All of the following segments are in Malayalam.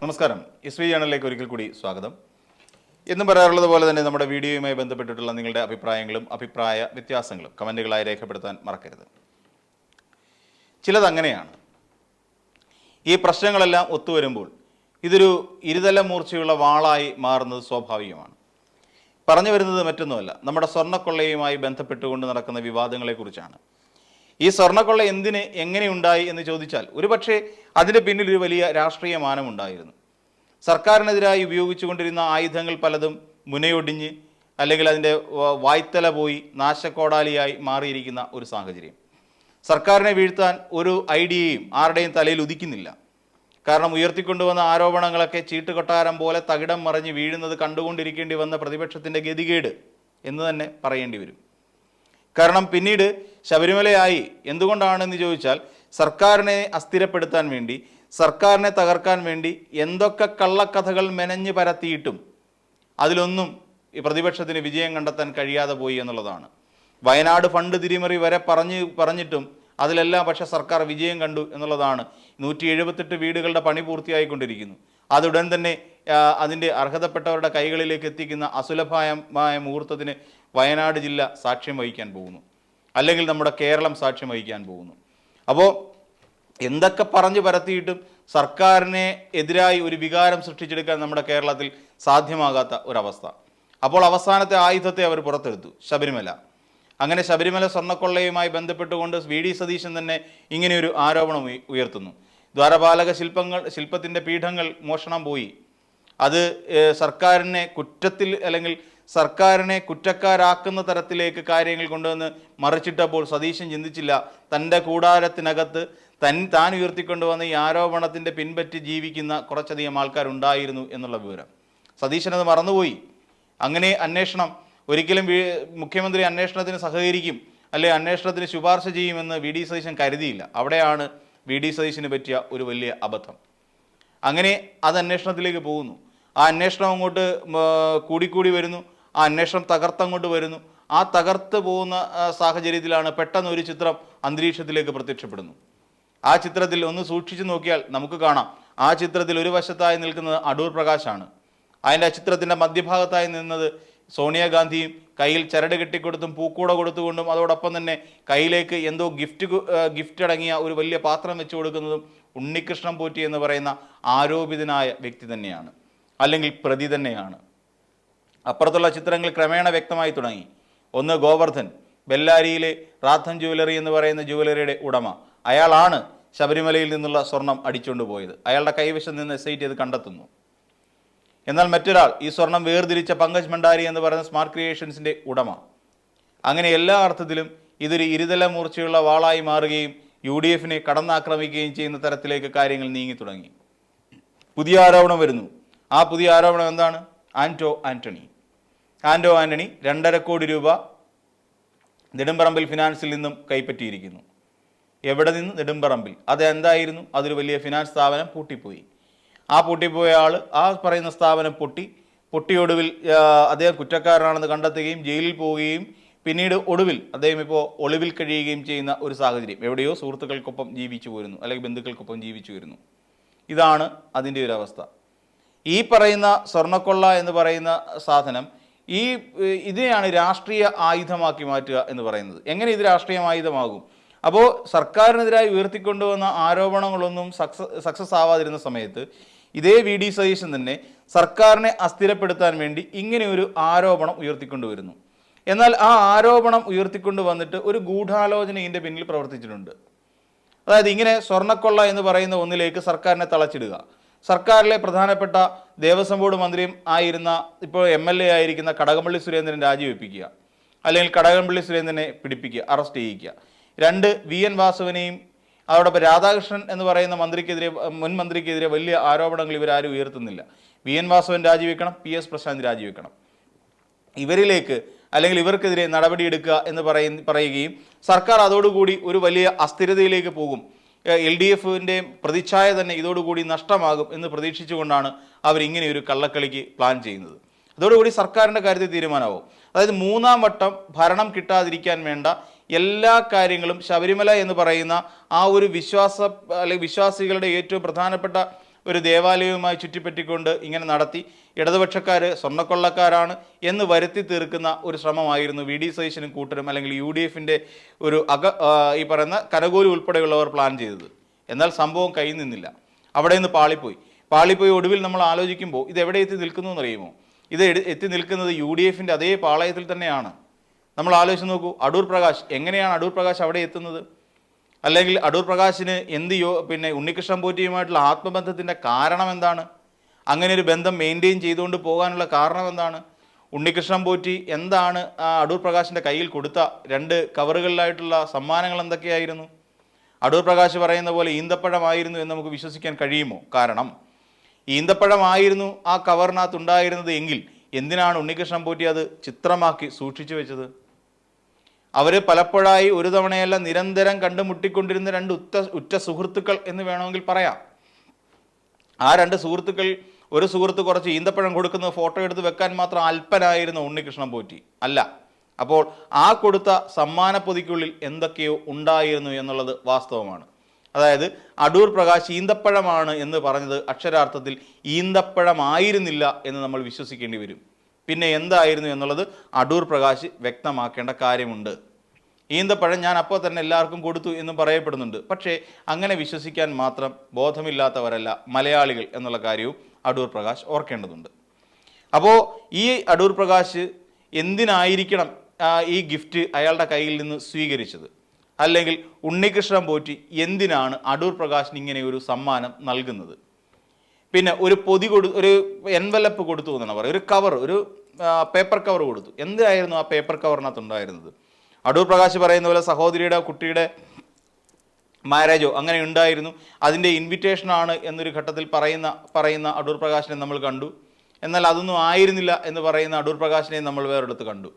നമസ്കാരം. എസ് വി ചാനലിലേക്ക് ഒരിക്കൽ കൂടി സ്വാഗതം. എന്നും പറയാറുള്ളത് പോലെ തന്നെ നമ്മുടെ വീഡിയോയുമായി ബന്ധപ്പെട്ടിട്ടുള്ള നിങ്ങളുടെ അഭിപ്രായങ്ങളും അഭിപ്രായ വ്യത്യാസങ്ങളും കമന്റുകളായി രേഖപ്പെടുത്താൻ മറക്കരുത്. ചിലതങ്ങനെയാണ് ഈ പ്രശ്നങ്ങളെല്ലാം ഒത്തുവരുമ്പോൾ ഇതൊരു ഇരുതല മൂർച്ചയുള്ള വാളായി മാറുന്നത് സ്വാഭാവികമാണ്. പറഞ്ഞു വരുന്നത് മറ്റൊന്നുമല്ല. നമ്മുടെ സ്വർണക്കൊള്ളയുമായി ബന്ധപ്പെട്ടുകൊണ്ട് നടക്കുന്ന വിവാദങ്ങളെക്കുറിച്ചാണ്. ഈ സ്വർണക്കൊള്ള എന്തിന് എങ്ങനെയുണ്ടായി എന്ന് ചോദിച്ചാൽ ഒരുപക്ഷെ അതിന് പിന്നിൽ ഒരു വലിയ രാഷ്ട്രീയ മാനമുണ്ടായിരുന്നു. സർക്കാരിനെതിരായി ഉപയോഗിച്ചുകൊണ്ടിരുന്ന ആയുധങ്ങൾ പലതും മുനയൊടിഞ്ഞ് അല്ലെങ്കിൽ അതിന്റെ വായ്ത്തല പോയി നാശക്കോടാലിയായി മാറിയിരിക്കുന്ന ഒരു സാഹചര്യം. സർക്കാരിനെ വീഴ്ത്താൻ ഒരു ഐഡിയയും ആരുടെയും തലയിൽ ഉദിക്കുന്നില്ല. കാരണം ഉയർത്തിക്കൊണ്ടുവന്ന ആരോപണങ്ങളൊക്കെ ചീട്ടുകൊട്ടാരം പോലെ തകിടം മറിഞ്ഞ് വീഴുന്നത് കണ്ടുകൊണ്ടിരിക്കേണ്ടി വന്ന പ്രതിപക്ഷത്തിന്റെ ഗതികേട് എന്ന് തന്നെ പറയേണ്ടി വരും. കാരണം പിന്നീട് ശബരിമലയായി എന്തുകൊണ്ടാണെന്ന് ചോദിച്ചാൽ സർക്കാരിനെ അസ്ഥിരപ്പെടുത്താൻ വേണ്ടി സർക്കാരിനെ തകർക്കാൻ വേണ്ടി എന്തൊക്കെ കള്ളക്കഥകൾ മെനഞ്ഞു പരത്തിയിട്ടും അതിലൊന്നും ഈ പ്രതിപക്ഷത്തിന് വിജയം കണ്ടെത്താൻ കഴിയാതെ പോയി എന്നുള്ളതാണ്. വയനാട് ഫണ്ട് തിരിമറി വരെ പറഞ്ഞ് പറഞ്ഞിട്ടും അതിലെല്ലാം പക്ഷേ സർക്കാർ വിജയം കണ്ടു എന്നുള്ളതാണ്. നൂറ്റി വീടുകളുടെ പണി പൂർത്തിയായിക്കൊണ്ടിരിക്കുന്നു. അതുടൻ തന്നെ അതിന്റെ അർഹതപ്പെട്ടവരുടെ കൈകളിലേക്ക് എത്തിക്കുന്ന അസുലഭമായ മുഹൂർത്തത്തിന് വയനാട് ജില്ല സാക്ഷ്യം വഹിക്കാൻ പോകുന്നു. അല്ലെങ്കിൽ നമ്മുടെ കേരളം സാക്ഷ്യം വഹിക്കാൻ പോകുന്നു. അപ്പോൾ എന്തൊക്കെ പറഞ്ഞു പരത്തിയിട്ടും സർക്കാരിനെ എതിരായി ഒരു വികാരം സൃഷ്ടിച്ചെടുക്കാൻ നമ്മുടെ കേരളത്തിൽ സാധ്യമാകാത്ത ഒരവസ്ഥ. അപ്പോൾ അവസാനത്തെ ആയുധത്തെ അവർ പുറത്തെടുത്തു ശബരിമല. അങ്ങനെ ശബരിമല സ്വർണക്കൊള്ളയുമായി ബന്ധപ്പെട്ടുകൊണ്ട് വി ഡി സതീശൻ തന്നെ ഇങ്ങനെയൊരു ആരോപണം ഉയർത്തുന്നു. ദ്വാരപാലക ശില്പങ്ങൾ ശില്പത്തിന്റെ പീഠങ്ങൾ മോഷണം പോയി. അത് സർക്കാരിനെ കുറ്റത്തിൽ അല്ലെങ്കിൽ സർക്കാരിനെ കുറ്റക്കാരാക്കുന്ന തരത്തിലേക്ക് കാര്യങ്ങൾ കൊണ്ടുവന്ന് മറിച്ചിട്ടപ്പോൾ സതീശൻ ചിന്തിച്ചില്ല. തന്റെ കൂടാരത്തിനകത്ത് തൻ താൻ ഉയർത്തിക്കൊണ്ടുവന്ന ഈ ആരോപണത്തിന്റെ പിൻപറ്റി ജീവിക്കുന്ന കുറച്ചധികം ആൾക്കാരുണ്ടായിരുന്നു എന്നുള്ള വിവരം. സതീശൻ അത് മറന്നുപോയി. അങ്ങനെ അന്വേഷണം ഒരിക്കലും മുഖ്യമന്ത്രി അന്വേഷണത്തിന് സഹകരിക്കും അല്ലെ അന്വേഷണത്തിന് ശുപാർശ ചെയ്യുമെന്ന് വി. ഡി. സതീശൻ കരുതിയില്ല. അവിടെയാണ് വി ഡി സതീശന് പറ്റിയ ഒരു വലിയ അബദ്ധം. അങ്ങനെ അത് അന്വേഷണത്തിലേക്ക് പോകുന്നു. ആ അന്വേഷണം അങ്ങോട്ട് കൂടിക്കൂടി വരുന്നു. ആ അന്വേഷണം തകർത്തങ്ങോട്ട് വരുന്നു. ആ തകർത്ത് പോകുന്ന സാഹചര്യത്തിലാണ് പെട്ടെന്ന് ഒരു ചിത്രം അന്തരീക്ഷത്തിലേക്ക് പ്രത്യക്ഷപ്പെടുന്നു. ആ ചിത്രത്തിൽ ഒന്ന് സൂക്ഷിച്ചു നോക്കിയാൽ നമുക്ക് കാണാം. ആ ചിത്രത്തിൽ ഒരു വശത്തായി നിൽക്കുന്നത് അടൂർ പ്രകാശാണ്. അതിന്റെ ചിത്രത്തിന്റെ മധ്യഭാഗത്തായി നിന്നത് സോണിയാഗാന്ധിയും കയ്യിൽ ചരട് കെട്ടിക്കൊടുത്തും പൂക്കൂട കൊടുത്തുകൊണ്ടും അതോടൊപ്പം തന്നെ കയ്യിലേക്ക് എന്തോ ഗിഫ്റ്റ് ഗിഫ്റ്റ് അടങ്ങിയ ഒരു വലിയ പാത്രം വെച്ചു കൊടുക്കുന്നതും ഉണ്ണികൃഷ്ണൻ പോറ്റി എന്ന് പറയുന്ന ആരോപിതനായ വ്യക്തി തന്നെയാണ്. അല്ലെങ്കിൽ പ്രതി തന്നെയാണ്. അപ്പുറത്തുള്ള ചിത്രങ്ങൾ ക്രമേണ വ്യക്തമായി തുടങ്ങി. ഒന്ന് ഗോവർദ്ധൻ ബെല്ലാരിയിലെ റാത്തൻ ജുവലറി എന്ന് പറയുന്ന ജുവലറിയുടെ ഉടമ. അയാളാണ് ശബരിമലയിൽ നിന്നുള്ള സ്വർണം അടിച്ചുകൊണ്ട് പോയത്. അയാളുടെ കൈവശം നിന്ന് എസ് ഐ ടി അത് കണ്ടെത്തുന്നു. എന്നാൽ മറ്റൊരാൾ ഈ സ്വർണം വേർതിരിച്ച പങ്കജ് മണ്ഡാരി എന്ന് പറയുന്ന സ്മാർട്ട് ക്രിയേഷൻസിന്റെ ഉടമ. അങ്ങനെ എല്ലാ അർത്ഥത്തിലും ഇതൊരു ഇരുതല മൂർച്ചയുള്ള വാളായി മാറുകയും യു ഡി എഫിനെ കടന്നാക്രമിക്കുകയും ചെയ്യുന്ന തരത്തിലേക്ക് കാര്യങ്ങൾ നീങ്ങി തുടങ്ങി. പുതിയ ആരോപണം വരുന്നു. ആ പുതിയ ആരോപണം എന്താണ്? ആന്റോ ആന്റണി ആന്റോ ആന്റണി രണ്ടര കോടി രൂപ നെടുമ്പറമ്പിൽ ഫിനാൻസിൽ നിന്നും കൈപ്പറ്റിയിരിക്കുന്നു. എവിടെ നിന്ന്? നെടുമ്പറമ്പിൽ. അതെന്തായിരുന്നു? അതൊരു വലിയ ഫിനാൻസ് സ്ഥാപനം പൂട്ടിപ്പോയി. ആ പൊട്ടിപ്പോയ ആൾ ആ പറയുന്ന സ്ഥാപനം പൊട്ടി. പൊട്ടിയൊടുവിൽ അദ്ദേഹം കുറ്റക്കാരനാണെന്ന് കണ്ടെത്തുകയും ജയിലിൽ പോവുകയും പിന്നീട് ഒടുവിൽ അദ്ദേഹം ഇപ്പോൾ ഒളിവിൽ കഴിയുകയും ചെയ്യുന്ന ഒരു സാഹചര്യം. എവിടെയോ സുഹൃത്തുക്കൾക്കൊപ്പം ജീവിച്ചു പോരുന്നു അല്ലെങ്കിൽ ബന്ധുക്കൾക്കൊപ്പം ജീവിച്ചു വരുന്നു. ഇതാണ് അതിന്റെ ഒരു അവസ്ഥ. ഈ പറയുന്ന സ്വർണക്കൊള്ള എന്ന് പറയുന്ന സാധനം ഈ ഇതിനെയാണ് രാഷ്ട്രീയ ആയുധമാക്കി മാറ്റുക എന്ന് പറയുന്നത്. എങ്ങനെ ഇത് രാഷ്ട്രീയ ആയുധമാകും? അപ്പോൾ സർക്കാരിനെതിരായി ഉയർത്തിക്കൊണ്ടുവന്ന ആരോപണങ്ങളൊന്നും സക്സസ് സക്സസ് ആവാതിരുന്ന സമയത്ത് ഇതേ വി ഡി സതീശൻ തന്നെ സർക്കാരിനെ അസ്ഥിരപ്പെടുത്താൻ വേണ്ടി ഇങ്ങനെ ഒരു ആരോപണം ഉയർത്തിക്കൊണ്ടുവരുന്നു. എന്നാൽ ആ ആരോപണം ഉയർത്തിക്കൊണ്ട് വന്നിട്ട് ഒരു ഗൂഢാലോചന ഇതിന്റെ പിന്നിൽ പ്രവർത്തിച്ചിട്ടുണ്ട്. അതായത് ഇങ്ങനെ സ്വർണക്കൊള്ള എന്ന് പറയുന്ന ഒന്നിലേക്ക് സർക്കാരിനെ തളച്ചിടുക. സർക്കാരിലെ പ്രധാനപ്പെട്ട ദേവസ്വം ബോർഡ് മന്ത്രിയും ആയിരുന്ന ഇപ്പോൾ എം എൽ എ ആയിരിക്കുന്ന കടകംപള്ളി സുരേന്ദ്രൻ രാജിവെപ്പിക്കുക. അല്ലെങ്കിൽ കടകംപള്ളി സുരേന്ദ്രനെ പിടിപ്പിക്കുക അറസ്റ്റ് ചെയ്യിക്കുക. രണ്ട് വി എൻ വാസുവിനെയും അതോടൊപ്പം രാധാകൃഷ്ണൻ എന്ന് പറയുന്ന മന്ത്രിക്കെതിരെ മുൻ മന്ത്രിക്കെതിരെ വലിയ ആരോപണങ്ങൾ ഇവരാരും ഉയർത്തുന്നില്ല. വി. എൻ. വാസവൻ രാജിവെക്കണം പി. എസ്. പ്രശാന്ത് രാജിവെക്കണം. ഇവരിലേക്ക് അല്ലെങ്കിൽ ഇവർക്കെതിരെ നടപടിയെടുക്കുക എന്ന് പറയ പറയുകയും സർക്കാർ അതോടുകൂടി ഒരു വലിയ അസ്ഥിരതയിലേക്ക് പോകും. എൽ ഡി എഫിന്റെ പ്രതിച്ഛായ തന്നെ ഇതോടുകൂടി നഷ്ടമാകും എന്ന് പ്രതീക്ഷിച്ചുകൊണ്ടാണ് അവരിങ്ങനെ ഒരു കള്ളക്കളിക്ക് പ്ലാൻ ചെയ്യുന്നത്. അതോടുകൂടി സർക്കാരിന്റെ കാര്യത്തിൽ തീരുമാനമാവും. അതായത് മൂന്നാം വട്ടം ഭരണം കിട്ടാതിരിക്കാൻ വേണ്ട എല്ലാ കാര്യങ്ങളും ശബരിമല എന്ന് പറയുന്ന ആ ഒരു വിശ്വാസ അല്ലെങ്കിൽ വിശ്വാസികളുടെ ഏറ്റവും പ്രധാനപ്പെട്ട ഒരു ദേവാലയവുമായി ചുറ്റിപ്പറ്റിക്കൊണ്ട് ഇങ്ങനെ നടത്തി ഇടതുപക്ഷക്കാർ സ്വർണക്കൊള്ളക്കാരാണ് എന്ന് വരുത്തി തീർക്കുന്ന ഒരു ശ്രമമായിരുന്നു വി ഡി സതീശനും കൂട്ടരും അല്ലെങ്കിൽ യു ഡി എഫിന്റെ ഒരു അക ഈ പറയുന്ന കനകോലി ഉൾപ്പെടെയുള്ളവർ പ്ലാൻ ചെയ്തത്. എന്നാൽ സംഭവം കയ്യിൽ നിന്നില്ല. അവിടെ നിന്ന് പാളിപ്പോയി. പാളിപ്പോയി ഒടുവിൽ നമ്മൾ ആലോചിക്കുമ്പോൾ ഇത് എവിടെ എത്തി നിൽക്കുന്നു എന്നറിയുമോ? ഇത് എത്തി നിൽക്കുന്നത് യു ഡി എഫിന്റെ അതേ പാളയത്തിൽ തന്നെയാണ്. നമ്മൾ ആലോചിച്ച് നോക്കൂ അടൂർ പ്രകാശ് എങ്ങനെയാണ് അടൂർ പ്രകാശ് അവിടെ എത്തുന്നത്? അല്ലെങ്കിൽ അടൂർ പ്രകാശിന് എന്ത് യോ പിന്നെ ഉണ്ണികൃഷ്ണൻ പോറ്റിയുമായിട്ടുള്ള ആത്മബന്ധത്തിന്റെ കാരണം എന്താണ്? അങ്ങനെ ഒരു ബന്ധം മെയിന്റെയിൻ ചെയ്തുകൊണ്ട് പോകാനുള്ള കാരണം എന്താണ്? ഉണ്ണികൃഷ്ണൻ പോറ്റി എന്താണ് ആ അടൂർ പ്രകാശിന്റെ കയ്യിൽ കൊടുത്ത രണ്ട് കവറുകളിലായിട്ടുള്ള സമ്മാനങ്ങൾ എന്തൊക്കെയായിരുന്നു? അടൂർ പ്രകാശ് പറയുന്ന പോലെ ഈന്തപ്പഴമായിരുന്നു എന്ന് നമുക്ക് വിശ്വസിക്കാൻ കഴിയുമോ? കാരണം ഈന്തപ്പഴമായിരുന്നു ആ കവറിനകത്ത് ഉണ്ടായിരുന്നത് എങ്കിൽ എന്തിനാണ് ഉണ്ണികൃഷ്ണൻ പോറ്റി അത് ചിത്രമാക്കി സൂക്ഷിച്ചു വെച്ചത്? അവർ പലപ്പോഴായി ഒരു തവണയല്ല നിരന്തരം കണ്ടുമുട്ടിക്കൊണ്ടിരുന്ന രണ്ട് ഉറ്റ ഉറ്റ സുഹൃത്തുക്കൾ എന്ന് വേണമെങ്കിൽ പറയാം. ആ രണ്ട് സുഹൃത്തുക്കൾ ഒരു സുഹൃത്ത് കുറച്ച് ഈന്തപ്പഴം കൊടുക്കുന്ന ഫോട്ടോ എടുത്ത് വെക്കാൻ മാത്രം അല്പനായിരുന്നു ഉണ്ണികൃഷ്ണൻ പോറ്റി. അല്ല അപ്പോൾ ആ കൊടുത്ത സമ്മാന പൊതിക്കുള്ളിൽ എന്തൊക്കെയോ ഉണ്ടായിരുന്നു എന്നുള്ളത് വാസ്തവമാണ്. അതായത് അടൂർ പ്രകാശ് ഈന്തപ്പഴമാണ് എന്ന് പറഞ്ഞത് അക്ഷരാർത്ഥത്തിൽ ഈന്തപ്പഴമായിരുന്നില്ല എന്ന് നമ്മൾ വിശ്വസിക്കേണ്ടി വരും. പിന്നെ എന്തായിരുന്നു എന്നുള്ളത് അടൂർ പ്രകാശ് വ്യക്തമാക്കേണ്ട കാര്യമുണ്ട്. ഈന്തപ്പഴം ഞാൻ അപ്പോൾ തന്നെ എല്ലാവർക്കും കൊടുത്തു എന്ന് പറയപ്പെടുന്നുണ്ട്. പക്ഷേ അങ്ങനെ വിശ്വസിക്കാൻ മാത്രം ബോധമില്ലാത്തവരല്ല മലയാളികൾ എന്നുള്ള കാര്യവും അടൂർ പ്രകാശ് ഓർക്കേണ്ടതുണ്ട്. അപ്പോൾ ഈ അടൂർ പ്രകാശ് എന്തിനായിരിക്കണം ഈ ഗിഫ്റ്റ് അയാളുടെ കയ്യിൽ നിന്ന് സ്വീകരിച്ചത്? അല്ലെങ്കിൽ ഉണ്ണികൃഷ്ണൻ പോറ്റി എന്തിനാണ് അടൂർ പ്രകാശിന് ഇങ്ങനെ ഒരു സമ്മാനം നൽകുന്നത്? പിന്നെ ഒരു പൊതി കൊടു ഒരു എൻവലപ്പ് കൊടുത്തു എന്നാണ് പറയുക. ഒരു കവർ ഒരു പേപ്പർ കവർ കൊടുത്തു. എന്തായിരുന്നു ആ പേപ്പർ കവറിനകത്ത് ഉണ്ടായിരുന്നത്? അടൂർ പ്രകാശ് പറയുന്ന പോലെ സഹോദരിയുടെ കുട്ടിയുടെ മാരേജോ അങ്ങനെ ഉണ്ടായിരുന്നു. അതിന്റെ ഇൻവിറ്റേഷനാണ് എന്നൊരു ഘട്ടത്തിൽ പറയുന്ന പറയുന്ന അടൂർ പ്രകാശിനെ നമ്മൾ കണ്ടു. എന്നാൽ അതൊന്നും ആയിരുന്നില്ല എന്ന് പറയുന്ന അടൂർ പ്രകാശിനെ നമ്മൾ വേറെടുത്ത് കണ്ടു.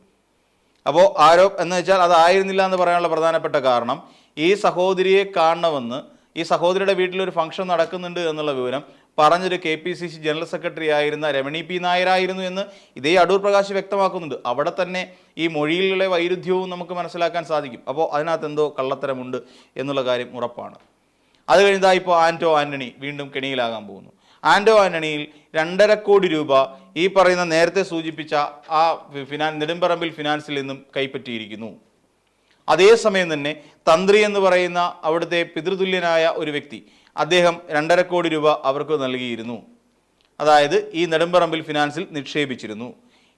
അപ്പോൾ ആരോ എന്ന് വെച്ചാൽ അതായിരുന്നില്ല എന്ന് പറയാനുള്ള പ്രധാനപ്പെട്ട കാരണം ഈ സഹോദരിയെ കാണണമെന്ന് ഈ സഹോദരിയുടെ വീട്ടിലൊരു ഫംഗ്ഷൻ നടക്കുന്നുണ്ട് എന്നുള്ള വിവരം പറഞ്ഞൊരു K P C C general secretary ആയിരുന്ന രമണി പി നായരായിരുന്നു എന്ന് ഇതേ അടൂർ പ്രകാശ് വ്യക്തമാക്കുന്നുണ്ട്. അവിടെ തന്നെ ഈ മൊഴിയിലുള്ള വൈരുദ്ധ്യവും നമുക്ക് മനസ്സിലാക്കാൻ സാധിക്കും. അപ്പോൾ അതിനകത്ത് എന്തോ കള്ളത്തരമുണ്ട് എന്നുള്ള കാര്യം ഉറപ്പാണ്. അത് കഴിഞ്ഞാൽ ഇപ്പോൾ ആന്റോ ആന്റണി വീണ്ടും കെണിയിലാകാൻ പോകുന്നു. ആന്റോ ആന്റണിയിൽ രണ്ടര കോടി രൂപ ഈ പറയുന്ന നേരത്തെ സൂചിപ്പിച്ച ആ ഫിനാൻ നെടുമ്പറമ്പിൽ ഫിനാൻസിൽ നിന്നും കൈപ്പറ്റിയിരിക്കുന്നു. അതേസമയം തന്നെ തന്ത്രി എന്ന് പറയുന്ന അവിടുത്തെ പിതൃതുല്യനായ ഒരു വ്യക്തി അദ്ദേഹം രണ്ടര കോടി രൂപ അവർക്ക് നൽകിയിരുന്നു. അതായത് ഈ നെടുമ്പറമ്പിൽ ഫിനാൻസിൽ നിക്ഷേപിച്ചിരുന്നു.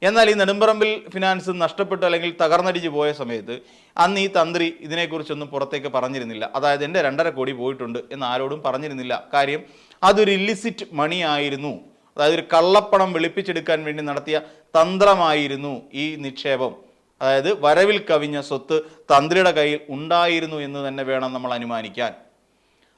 എന്നാൽ ഈ നെടുമ്പറമ്പിൽ ഫിനാൻസ് നഷ്ടപ്പെട്ടു അല്ലെങ്കിൽ തകർന്നടിച്ച് പോയ സമയത്ത് അന്ന് ഈ തന്ത്രി ഇതിനെക്കുറിച്ചൊന്നും പുറത്തേക്ക് പറഞ്ഞിരുന്നില്ല. അതായത് എന്റെ രണ്ടര കോടി പോയിട്ടുണ്ട് എന്ന് ആരോടും പറഞ്ഞിരുന്നില്ല. കാര്യം അതൊരു ഇല്ലിസിറ്റ് മണി ആയിരുന്നു. അതായത് ഒരു കള്ളപ്പണം വെളുപ്പിച്ചെടുക്കാൻ വേണ്ടി നടത്തിയ തന്ത്രമായിരുന്നു ഈ നിക്ഷേപം. അതായത് വരവിൽ കവിഞ്ഞ സ്വത്ത് തന്ത്രിയുടെ കയ്യിൽ ഉണ്ടായിരുന്നു എന്ന് തന്നെ വേണം നമ്മൾ അനുമാനിക്കാൻ.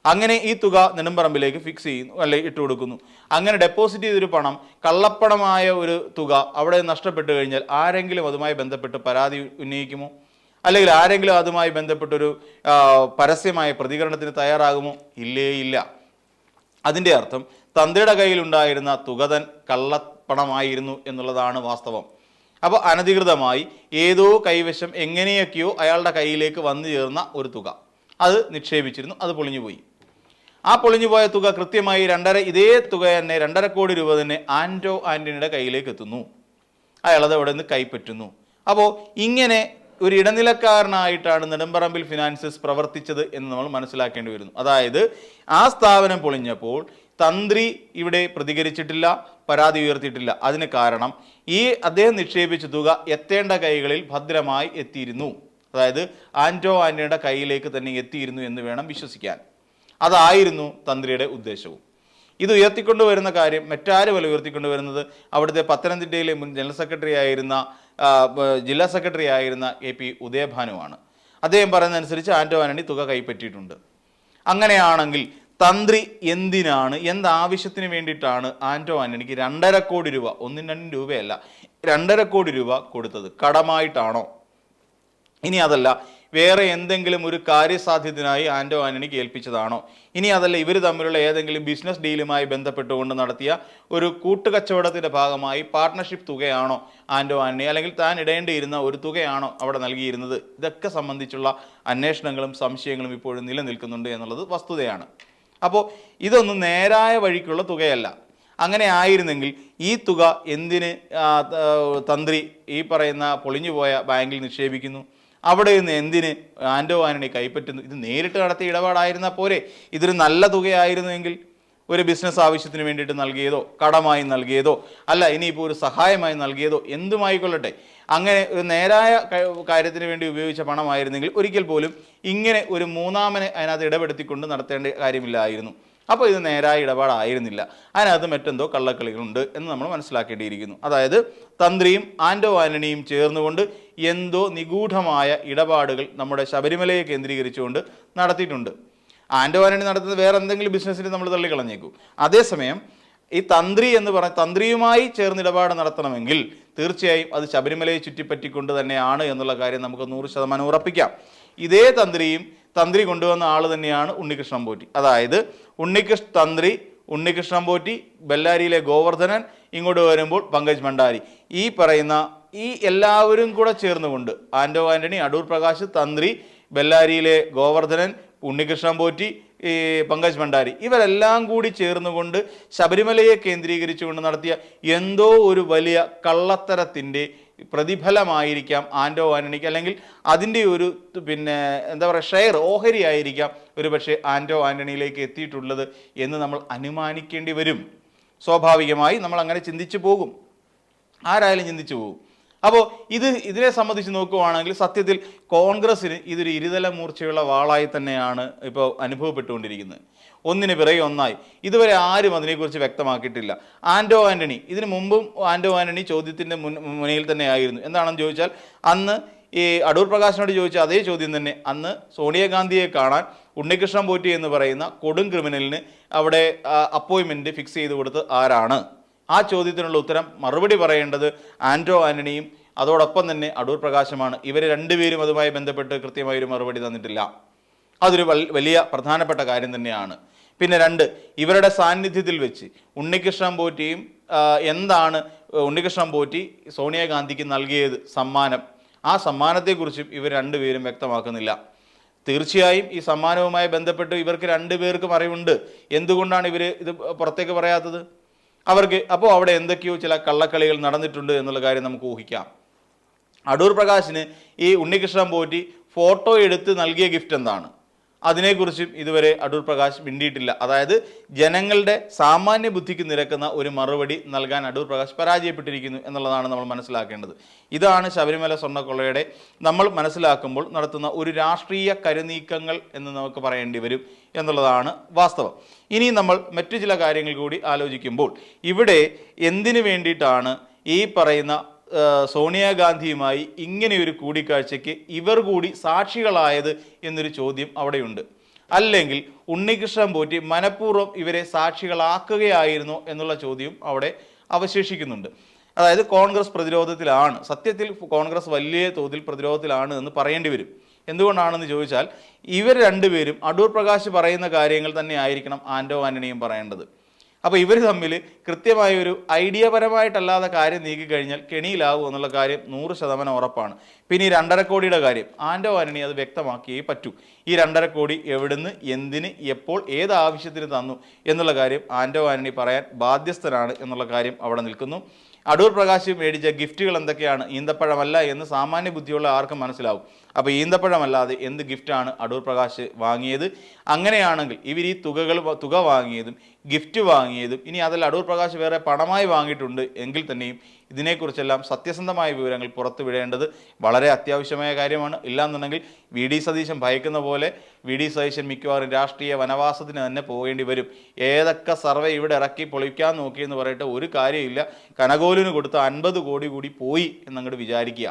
അങ്ങനെ ഈ തുക നെടുമ്പറമ്പിലേക്ക് ഫിക്സ് ചെയ്യുന്നു അല്ലെ ഇട്ട് കൊടുക്കുന്നു. അങ്ങനെ ഡെപ്പോസിറ്റ് ചെയ്തൊരു പണം കള്ളപ്പണമായ ഒരു തുക അവിടെ നഷ്ടപ്പെട്ടു കഴിഞ്ഞാൽ ആരെങ്കിലും അതുമായി ബന്ധപ്പെട്ട് പരാതി ഉന്നയിക്കുമോ? അല്ലെങ്കിൽ ആരെങ്കിലും അതുമായി ബന്ധപ്പെട്ടൊരു പരസ്യമായ പ്രതികരണത്തിന് തയ്യാറാകുമോ? ഇല്ലേ ഇല്ല. അതിന്റെ അർത്ഥം തന്ത്രിയുടെ കയ്യിലുണ്ടായിരുന്ന തുക തൻ കള്ളപ്പണമായിരുന്നു എന്നുള്ളതാണ് വാസ്തവം. അപ്പോൾ അനധികൃതമായി ഏതോ കൈവശം എങ്ങനെയൊക്കെയോ അയാളുടെ കയ്യിലേക്ക് വന്നു ചേർന്ന ഒരു തുക. അത് നിക്ഷേപിച്ചിരുന്നു അത് പൊളിഞ്ഞുപോയി. ആ പൊളിഞ്ഞുപോയ തുക കൃത്യമായി രണ്ടര ഇതേ തുക തന്നെ രണ്ടര കോടി രൂപ തന്നെ ആന്റോ ആന്റണിയുടെ കയ്യിലേക്ക് എത്തുന്നു. അയാളത് അവിടെ നിന്ന് കൈപ്പറ്റുന്നു. അപ്പോൾ ഇങ്ങനെ ഒരു ഇടനിലക്കാരനായിട്ടാണ് നെടുമ്പറമ്പിൽ ഫിനാൻസസ് പ്രവർത്തിച്ചത് എന്ന് നമ്മൾ മനസ്സിലാക്കേണ്ടി വരുന്നു. അതായത് ആ സ്ഥാപനം പൊളിഞ്ഞപ്പോൾ തന്ത്രി ഇവിടെ പ്രതികരിച്ചിട്ടില്ല പരാതി ഉയർത്തിയിട്ടില്ല. അതിന് കാരണം ഈ അദ്ദേഹം നിക്ഷേപിച്ച തുക എത്തേണ്ട കൈകളിൽ ഭദ്രമായി എത്തിയിരുന്നു. അതായത് ആന്റോ ആന്റണിയുടെ കയ്യിലേക്ക് തന്നെ എത്തിയിരുന്നു എന്ന് വേണം വിശ്വസിക്കാൻ. അതായിരുന്നു തന്ത്രിയുടെ ഉദ്ദേശവും. ഇത് ഉയർത്തിക്കൊണ്ടുവരുന്ന കാര്യം മറ്റാരുമല്ല ഉയർത്തിക്കൊണ്ടുവരുന്നത്? അവിടുത്തെ പത്തനംതിട്ടയിലെ മുൻ ജനറൽ സെക്രട്ടറി ആയിരുന്ന ജില്ലാ സെക്രട്ടറി ആയിരുന്ന എ പി ഉദയഭാനുവാണ്. അദ്ദേഹം പറയുന്നതനുസരിച്ച് ആന്റോ ആന്റണി തുക കൈപ്പറ്റിയിട്ടുണ്ട്. അങ്ങനെയാണെങ്കിൽ തന്ത്രി എന്തിനാണ് എന്താവശ്യത്തിന് വേണ്ടിയിട്ടാണ് ആന്റോ ആന്റണിക്ക് രണ്ടര കോടി രൂപ ഒന്നും രണ്ടും രൂപയല്ല രണ്ടര കോടി രൂപ കൊടുത്തത്? കടമായിട്ടാണോ? ഇനി അതല്ല വേറെ എന്തെങ്കിലും ഒരു കാര്യസാധ്യതനായി ആന്റോ ആന്റണിക്ക് ഏൽപ്പിച്ചതാണോ? ഇനി അതല്ല ഇവർ തമ്മിലുള്ള ഏതെങ്കിലും ബിസിനസ് ഡീലുമായി ബന്ധപ്പെട്ടുകൊണ്ട് നടത്തിയ ഒരു കൂട്ടുകച്ചവടത്തിന്റെ ഭാഗമായി പാർട്ട്ണർഷിപ്പ് തുകയാണോ ആന്റോ ആന്റണി? അല്ലെങ്കിൽ താൻ ഇടേണ്ടിയിരുന്ന ഒരു തുകയാണോ അവിടെ നൽകിയിരുന്നത്? ഇതൊക്കെ സംബന്ധിച്ചുള്ള അന്വേഷണങ്ങളും സംശയങ്ങളും ഇപ്പോഴും നിലനിൽക്കുന്നുണ്ട് എന്നുള്ളത് വസ്തുതയാണ്. അപ്പോൾ ഇതൊന്നും നേരായ വഴിക്കുള്ള തുകയല്ല. അങ്ങനെ ആയിരുന്നെങ്കിൽ ഈ തുക എന്തിന് തന്ത്രി ഈ പറയുന്ന പൊളിഞ്ഞുപോയ ബാങ്കിൽ നിക്ഷേപിക്കുന്നു? അവിടെ നിന്ന് എന്തിന് ആൻഡോ ആന്റണി കൈപ്പറ്റുന്നു? ഇത് നേരിട്ട് നടത്തിയ ഇടപാടായിരുന്നാൽ പോരെ ഇതൊരു നല്ല തുകയായിരുന്നുവെങ്കിൽ ഒരു ബിസിനസ് ആവശ്യത്തിന് വേണ്ടിയിട്ട് നൽകിയതോ കടമായി നൽകിയതോ അല്ല ഇനിയിപ്പോൾ ഒരു സഹായമായി നൽകിയതോ എന്തുമായിക്കൊള്ളട്ടെ? അങ്ങനെ ഒരു നേരായ കാര്യത്തിന് വേണ്ടി ഉപയോഗിച്ച പണമായിരുന്നെങ്കിൽ ഒരിക്കൽ പോലും ഇങ്ങനെ ഒരു മൂന്നാമനെ അതിനകത്ത് ഇടപെടുത്തിക്കൊണ്ട് നടത്തേണ്ട കാര്യമില്ലായിരുന്നു. അപ്പോൾ ഇത് നേരായ ഇടപാടായിരുന്നില്ല. അതിനകത്ത് മറ്റെന്തോ കള്ളക്കളികളുണ്ട് എന്ന് നമ്മൾ മനസ്സിലാക്കേണ്ടിയിരിക്കുന്നു. അതായത് തന്ത്രിയും ആൻഡോ ആന്റണിയും ചേർന്നുകൊണ്ട് എന്തോ നിഗൂഢമായ ഇടപാടുകൾ നമ്മുടെ ശബരിമലയെ കേന്ദ്രീകരിച്ചുകൊണ്ട് നടത്തിയിട്ടുണ്ട്. ആൻഡോ ആന്റണി നടത്തുന്നത് വേറെ എന്തെങ്കിലും ബിസിനസ്സിന് നമ്മൾ തള്ളിക്കളഞ്ഞേക്കും. അതേസമയം ഈ തന്ത്രി എന്ന് പറഞ്ഞ തന്ത്രിയുമായി ചേർന്ന് ഇടപാട് നടത്തണമെങ്കിൽ തീർച്ചയായും അത് ശബരിമലയെ ചുറ്റിപ്പറ്റിക്കൊണ്ട് തന്നെയാണ് എന്നുള്ള കാര്യം നമുക്ക് നൂറ് ശതമാനം ഉറപ്പിക്കാം. ഇതേ തന്ത്രിയും തന്ത്രി കൊണ്ടുവന്ന ആൾ തന്നെയാണ് ഉണ്ണികൃഷ്ണൻ പോറ്റി അതായത് ഉണ്ണികൃഷ്ണ തന്ത്രി ഉണ്ണികൃഷ്ണൻ പോറ്റി ബെല്ലാരിയിലെ ഗോവർദ്ധനൻ ഇങ്ങോട്ട് വരുമ്പോൾ പങ്കജ് ഭണ്ഡാരി. ഈ പറയുന്ന ഈ എല്ലാവരും കൂടെ ചേർന്നുകൊണ്ട് ആൻഡോ ആന്റണി അടൂർ പ്രകാശ് തന്ത്രി ബെല്ലാരിയിലെ ഗോവർദ്ധനൻ ഉണ്ണികൃഷ്ണൻ പോറ്റി ഈ പങ്കജ് ഭണ്ഡാരി. ഇവരെല്ലാം കൂടി ചേർന്നുകൊണ്ട് ശബരിമലയെ കേന്ദ്രീകരിച്ചുകൊണ്ട് നടത്തിയ എന്തോ ഒരു വലിയ കള്ളത്തരത്തിന്റെ പ്രതിഫലമായിരിക്കാം ആൻഡോ ആന്റണിക്ക് അല്ലെങ്കിൽ അതിന്റെ ഒരു പിന്നെ എന്താ പറയുക ഷെയർ ഓഹരി ആയിരിക്കാം ഒരു പക്ഷേ ആൻഡോ ആന്റണിയിലേക്ക് എത്തിയിട്ടുള്ളത് എന്ന് നമ്മൾ അനുമാനിക്കേണ്ടി വരും. സ്വാഭാവികമായി നമ്മൾ അങ്ങനെ ചിന്തിച്ചു പോകും. ആരായാലും ചിന്തിച്ചു പോകും. അപ്പോൾ ഇത് ഇതിനെ സംബന്ധിച്ച് നോക്കുവാണെങ്കിൽ സത്യത്തിൽ കോൺഗ്രസ്സിന് ഇതൊരു ഇരുതല മൂർച്ചയുള്ള വാളായി തന്നെയാണ് ഇപ്പോൾ അനുഭവപ്പെട്ടുകൊണ്ടിരിക്കുന്നത്. ഒന്നിന് പിറകെ ഒന്നായി. ഇതുവരെ ആരും അതിനെക്കുറിച്ച് വ്യക്തമാക്കിയിട്ടില്ല. ആൻഡോ ആന്റണി ഇതിനു മുമ്പും ആൻഡോ ആന്റണി ചോദ്യത്തിന്റെ മുൻ മുന്നിൽ തന്നെ ആയിരുന്നു. എന്താണെന്ന് ചോദിച്ചാൽ അന്ന് ഈ അടൂർ പ്രകാശിനോട് ചോദിച്ച അതേ ചോദ്യം തന്നെ അന്ന് സോണിയാഗാന്ധിയെ കാണാൻ ഉണ്ണികൃഷ്ണൻ പോറ്റി എന്ന് പറയുന്ന കൊടും ക്രിമിനലിന് അവിടെ അപ്പോയിൻമെന്റ് ഫിക്സ് ചെയ്ത് കൊടുത്ത് ആരാണ്? ആ ചോദ്യത്തിനുള്ള ഉത്തരം മറുപടി പറയേണ്ടത് ആൻഡ്രോ ആന്റണിയും അതോടൊപ്പം തന്നെ അടൂർ പ്രകാശമാണ്. ഇവർ രണ്ടുപേരും അതുമായി ബന്ധപ്പെട്ട് കൃത്യമായി ഒരു മറുപടി തന്നിട്ടില്ല. അതൊരു വലിയ പ്രധാനപ്പെട്ട കാര്യം തന്നെയാണ്. പിന്നെ രണ്ട് ഇവരുടെ സാന്നിധ്യത്തിൽ വെച്ച് ഉണ്ണികൃഷ്ണൻ പോറ്റിയും എന്താണ് ഉണ്ണികൃഷ്ണൻ പോറ്റി സോണിയാഗാന്ധിക്ക് നൽകിയത് സമ്മാനം. ആ സമ്മാനത്തെക്കുറിച്ചും ഇവർ രണ്ടുപേരും വ്യക്തമാക്കുന്നില്ല. തീർച്ചയായും ഈ സമ്മാനവുമായി ബന്ധപ്പെട്ട് ഇവർക്ക് രണ്ടുപേർക്കും അറിവുണ്ട്. എന്തുകൊണ്ടാണ് ഇവർ ഇത് പുറത്തേക്ക് പറയാത്തത്? അവർക്ക് അപ്പോൾ അവിടെ എന്തൊക്കെയോ ചില കള്ളക്കളികൾ നടന്നിട്ടുണ്ട് എന്നുള്ള കാര്യം നമുക്ക് ഊഹിക്കാം. അടൂർ പ്രകാശിന് ഈ ഉണ്ണികൃഷ്ണൻ പോറ്റി ഫോട്ടോ എടുത്ത് നൽകിയ ഗിഫ്റ്റ് എന്താണ്? അതിനെക്കുറിച്ചും ഇതുവരെ അടൂർ പ്രകാശ് മിണ്ടിയിട്ടില്ല. അതായത് ജനങ്ങളുടെ സാമാന്യ ബുദ്ധിക്ക് നിരക്കുന്ന ഒരു മറുപടി നൽകാൻ അടൂർ പ്രകാശ് പരാജയപ്പെട്ടിരിക്കുന്നു എന്നുള്ളതാണ് നമ്മൾ മനസ്സിലാക്കേണ്ടത്. ഇതാണ് ശബരിമല സ്വർണക്കൊള്ളയുടെ നമ്മൾ മനസ്സിലാക്കുമ്പോൾ നടത്തുന്ന ഒരു രാഷ്ട്രീയ കരുനീക്കങ്ങൾ എന്ന് നമുക്ക് പറയേണ്ടി വരും എന്നുള്ളതാണ് വാസ്തവം. ഇനി നമ്മൾ മറ്റു ചില കാര്യങ്ങൾ കൂടി ആലോചിക്കുമ്പോൾ ഇവിടെ എന്തിനു വേണ്ടിയിട്ടാണ് ഈ പറയുന്ന സോണിയാഗാന്ധിയുമായി ഇങ്ങനെയൊരു കൂടിക്കാഴ്ചയ്ക്ക് ഇവർ കൂടി സാക്ഷികളായത് എന്നൊരു ചോദ്യം അവിടെയുണ്ട്. അല്ലെങ്കിൽ ഉണ്ണികൃഷ്ണൻ പോറ്റി മനഃപൂർവം ഇവരെ സാക്ഷികളാക്കുകയായിരുന്നു എന്നുള്ള ചോദ്യം അവിടെ അവശേഷിക്കുന്നുണ്ട്. അതായത് കോൺഗ്രസ് പ്രതിരോധത്തിലാണ്. സത്യത്തിൽ കോൺഗ്രസ് വലിയ തോതിൽ പ്രതിരോധത്തിലാണ് എന്ന് പറയേണ്ടി വരും. എന്തുകൊണ്ടാണെന്ന് ചോദിച്ചാൽ ഇവർ രണ്ടുപേരും അടൂർ പ്രകാശ് പറയുന്ന കാര്യങ്ങൾ തന്നെ ആയിരിക്കണം ആൻഡോ ആന്റണിയും പറയേണ്ടത്. അപ്പോൾ ഇവർ തമ്മിൽ കൃത്യമായ ഒരു ഐഡിയപരമായിട്ടല്ലാതെ കാര്യം നീക്കിക്കഴിഞ്ഞാൽ കെണിയിലാവും എന്നുള്ള കാര്യം നൂറ് ശതമാനം ഉറപ്പാണ്. പിന്നെ ഈ രണ്ടര കോടിയുടെ കാര്യം ആൻഡോ വാരണി അത് വ്യക്തമാക്കിയേ പറ്റൂ. ഈ രണ്ടര കോടി എവിടുന്ന് എന്തിന് എപ്പോൾ ഏത് ആവശ്യത്തിന് തന്നു എന്നുള്ള കാര്യം ആൻഡോ വാരണി പറയാൻ ബാധ്യസ്ഥനാണ് എന്നുള്ള കാര്യം അവിടെ നിൽക്കുന്നു. അടൂർ പ്രകാശ് മേടിച്ച ഗിഫ്റ്റുകൾ എന്തൊക്കെയാണ്? ഈന്തപ്പഴമല്ല എന്ന് സാമാന്യ ബുദ്ധിയുള്ള ആർക്കും മനസ്സിലാവും. അപ്പോൾ ഈന്തപ്പഴമല്ലാതെ എന്ത് ഗിഫ്റ്റാണ് അടൂർ പ്രകാശ് വാങ്ങിയത്? അങ്ങനെയാണെങ്കിൽ ഇവർ ഈ തുകകൾ തുക വാങ്ങിയതും ഗിഫ്റ്റ് വാങ്ങിയതും ഇനി അതിൽ അടൂർ പ്രകാശ് വേറെ പണമായി വാങ്ങിയിട്ടുണ്ട് എങ്കിൽ തന്നെയും ഇതിനെക്കുറിച്ചെല്ലാം സത്യസന്ധമായ വിവരങ്ങൾ പുറത്തു വിടേണ്ടത് വളരെ അത്യാവശ്യമായ കാര്യമാണ്. ഇല്ലാന്നുണ്ടെങ്കിൽ വി ഡി സതീശൻ ഭയക്കുന്ന പോലെ വി ഡി സതീശൻ മിക്കവാറും രാഷ്ട്രീയ വനവാസത്തിന് തന്നെ പോകേണ്ടി വരും. ഏതൊക്കെ സർവേ ഇവിടെ ഇറക്കി പൊളിക്കാൻ നോക്കിയെന്ന് പറയട്ടെ ഒരു കാര്യമില്ല കനകോലിന് കൊടുത്ത അൻപത് കോടി കൂടി പോയി എന്നങ്ങോട്ട് വിചാരിക്കുക.